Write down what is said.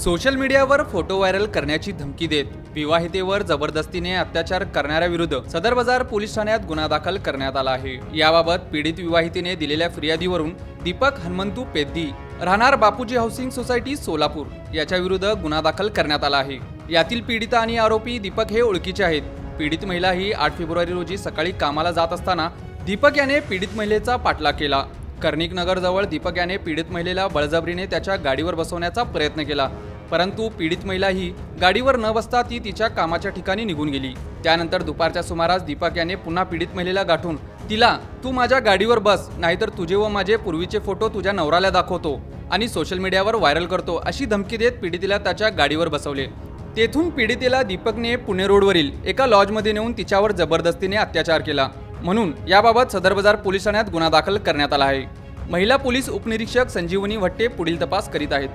Social मीडियावर photo viral करण्याची धमकी देत विवाहितेवर जबरदस्तीने अत्याचार करणाऱ्याविरुद्ध सदर बाजार पोलीस ठाण्यात गुन्हा दाखल करण्यात आला आहे. याबाबत पीडित विवाहितेने दिलेल्या फिर्यादीवरून दीपक हनुमंतू पेद्दी राहणार बापूजी हाऊसिंग सोसायटी सोलापूर याच्या विरुद्ध गुन्हा दाखल करण्यात आला आहे. यातील पीडिता आणि आरोपी दीपक हे ओळखीचे आहेत. पीडित महिला ही आठ फेब्रुवारी रोजी सकाळी कामाला जात असताना दीपक याने पीडित महिलेचा पाठलाग केला. कर्णिक नगरजवळ दीपक याने पीडित महिलेला बळजबरीने त्याच्या गाडीवर बसवण्याचा प्रयत्न केला. परंतु पीडित महिला ही गाडीवर न बसता ती तिच्या कामाच्या ठिकाणी निघून गेली. त्यानंतर दुपारच्या सुमारास दीपक याने पुन्हा पीडित महिलेला गाठून तिला तू माझ्या गाडीवर बस नाहीतर तुझे व माझे पूर्वीचे फोटो तुझ्या नवऱ्याला दाखवतो आणि सोशल मीडियावर व्हायरल करतो अशी धमकी देत पीडितीला त्याच्या गाडीवर बसवले. तेथून पीडितेला दीपकने पुणे रोडवरील एका लॉजमध्ये नेऊन तिच्यावर जबरदस्तीने अत्याचार केला. म्हणून याबाबत सदर बाजार पोलीस ठाण्यात गुन्हा दाखल करण्यात आला आहे. महिला पोलीस उपनिरीक्षक संजीवनी भट्टे पुढील तपास करीत आहेत.